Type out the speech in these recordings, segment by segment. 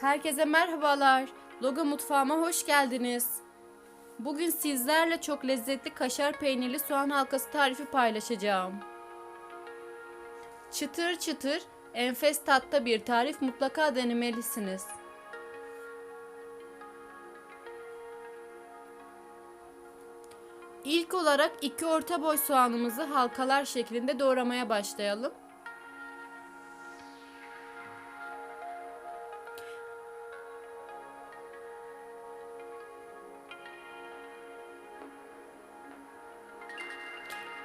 Herkese merhabalar. Logo mutfağıma hoş geldiniz. Bugün sizlerle çok lezzetli kaşar peynirli soğan halkası tarifi paylaşacağım. Çıtır çıtır, enfes tatta bir tarif mutlaka denemelisiniz. İlk olarak iki orta boy soğanımızı halkalar şeklinde doğramaya başlayalım.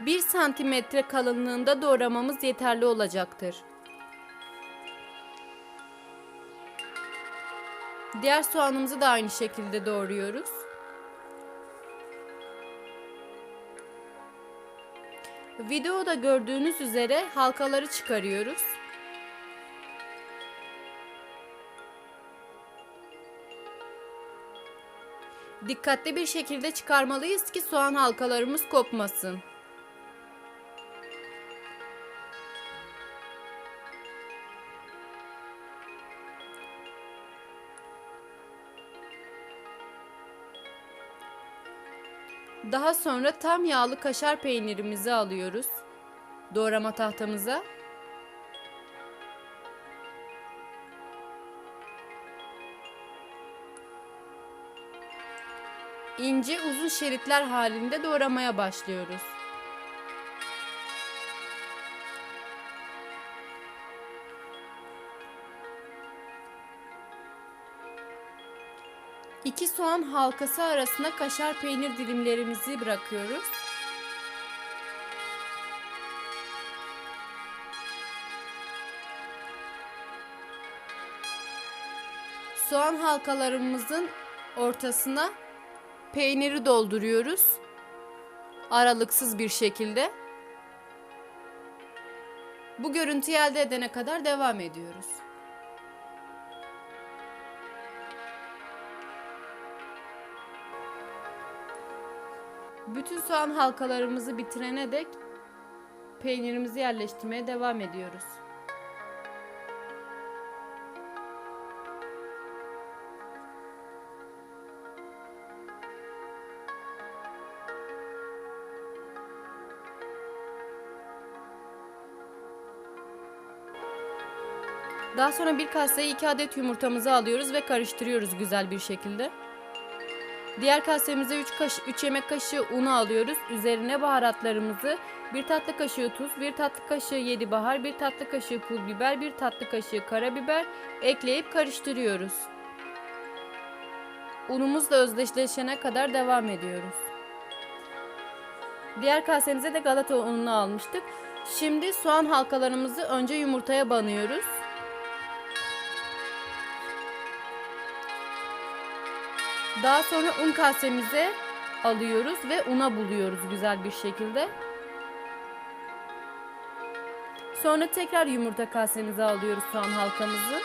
Bir santimetre kalınlığında doğramamız yeterli olacaktır. Diğer soğanımızı da aynı şekilde doğruyoruz. Videoda gördüğünüz üzere halkaları çıkarıyoruz. Dikkatli bir şekilde çıkarmalıyız ki soğan halkalarımız kopmasın. Daha sonra tam yağlı kaşar peynirimizi alıyoruz. Doğrama tahtamıza. İnce uzun şeritler halinde doğramaya başlıyoruz. İki soğan halkası arasına kaşar peynir dilimlerimizi bırakıyoruz. Soğan halkalarımızın ortasına peyniri dolduruyoruz. Aralıksız bir şekilde. Bu görüntüyü elde edene kadar devam ediyoruz. Bütün soğan halkalarımızı bitirene dek peynirimizi yerleştirmeye devam ediyoruz. Daha sonra bir kaseye 2 adet yumurtamızı alıyoruz ve karıştırıyoruz güzel bir şekilde. Diğer kasemize 3, kaş 3 yemek kaşığı unu alıyoruz. Üzerine baharatlarımızı 1 tatlı kaşığı tuz, 1 tatlı kaşığı yedi bahar, 1 tatlı kaşığı pul biber, 1 tatlı kaşığı karabiber ekleyip karıştırıyoruz. Unumuzla özdeşleşene kadar devam ediyoruz. Diğer kasemize de galata ununu almıştık. Şimdi soğan halkalarımızı önce yumurtaya banıyoruz. Daha sonra un kasemize alıyoruz ve una buluyoruz güzel bir şekilde. Sonra tekrar yumurta kasemize alıyoruz soğan halkamızı.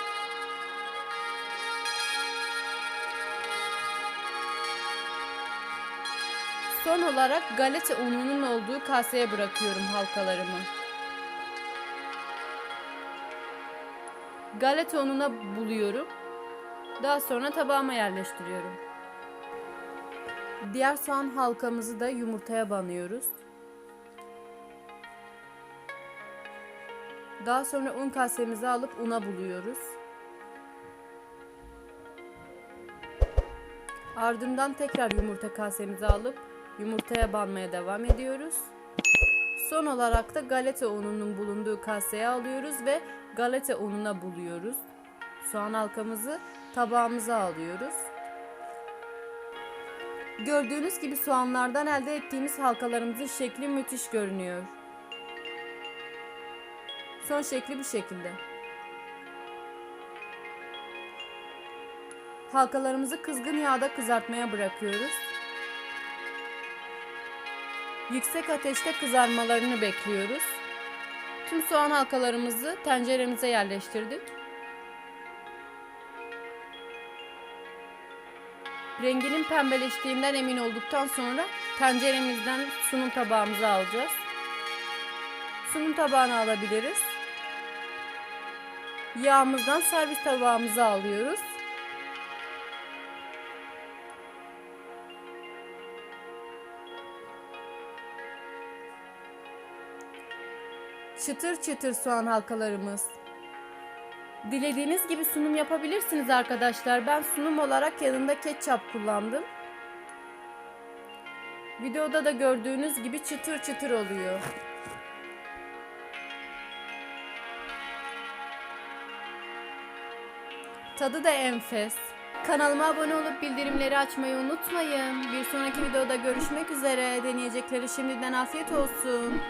Son olarak galeta ununun olduğu kaseye bırakıyorum halkalarımı. Galeta ununa buluyorum. Daha sonra tabağıma yerleştiriyorum. Diğer soğan halkamızı da yumurtaya banıyoruz. Daha sonra un kasemizi alıp una buluyoruz. Ardından tekrar yumurta kasemizi alıp yumurtaya banmaya devam ediyoruz. Son olarak da galeta ununun bulunduğu kaseye alıyoruz ve galeta ununa buluyoruz. Soğan halkamızı tabağımıza alıyoruz. Gördüğünüz gibi soğanlardan elde ettiğimiz halkalarımızın şekli müthiş görünüyor. Son şekli bu şekilde. Halkalarımızı kızgın yağda kızartmaya bırakıyoruz. Yüksek ateşte kızarmalarını bekliyoruz. Tüm soğan halkalarımızı tenceremize yerleştirdik. Renginin pembeleştiğinden emin olduktan sonra tenceremizden sunum tabağımızı alacağız. Sunum tabağına alabiliriz. Yağımızdan servis tabağımızı alıyoruz. Çıtır çıtır soğan halkalarımız Dilediğiniz gibi sunum yapabilirsiniz arkadaşlar. Ben sunum olarak yanında ketçap kullandım. Videoda da gördüğünüz gibi çıtır çıtır oluyor. Tadı da enfes. Kanalıma abone olup bildirimleri açmayı unutmayın. Bir sonraki videoda görüşmek üzere. Deneyecekleri şimdiden afiyet olsun.